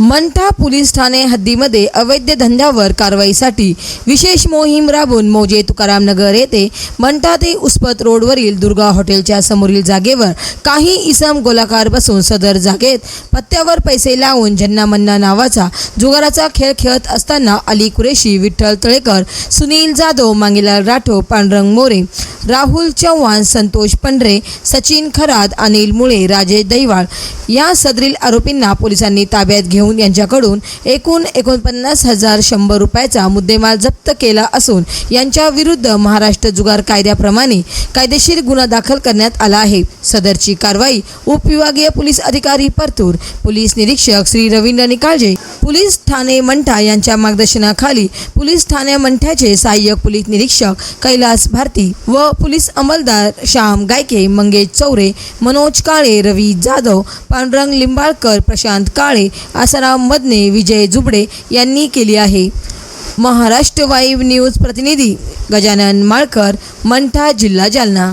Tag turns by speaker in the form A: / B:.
A: Mantha police Thane हद्दीमध्ये अवैध धंद्यावर कारवाईसाठी विशेष मोहीम राबवून मोजे तुकाराम नगर येथे मंठा ते उस्पत रोडवरील दुर्गा हॉटेलच्या समोरील जागेवर काही इसम गोलाकार बसून सदर जागेत पत्त्यावर पैसे लावून जन्ना मन्ना नावाचा जुगाराचा खेळ खेळत असताना अली कुरेशी विठ्ठल तळेकर सुनील जाधव मांगीलाल राठोड पांडुरंग मोरे राहुल चव्हाण संतोष पंढरे सचिन खरात अनिल मुळे राजेश दैवाळ या सदरील आरोपींना पोलिसांनी ताब्यात घेऊन यांच्याकडून एकूण एकोणपन्नास हजार शंभर रुपयाचा मुद्देमाल जप्त केला असून यांच्या विरुद्ध महाराष्ट्र जुगार कायद्याप्रमाणे कायदेशीर गुन्हा दाखल करण्यात आला आहे. सदरची कारवाई उपविभागीय पोलीस अधिकारी परतूर पोलीस निरीक्षक श्री रवींद्र निकाळजे पोलीस ठाणे मंठा यांच्या मार्गदर्शनाखाली पोलीस ठाणे मंठ्याचे सहाय्यक पोलीस निरीक्षक कैलास भारती व पोलीस अंमलदार श्याम गायके मंगेश चौरे मनोज काळे रवी जाधव पांडुरंग लिंबाळकर प्रशांत काळे आसाराम मदने विजय जुबडे यांनी केली आहे. महाराष्ट्र वाईव न्यूज प्रतिनिधी गजानन माळकर मंठा जिल्हा जालना.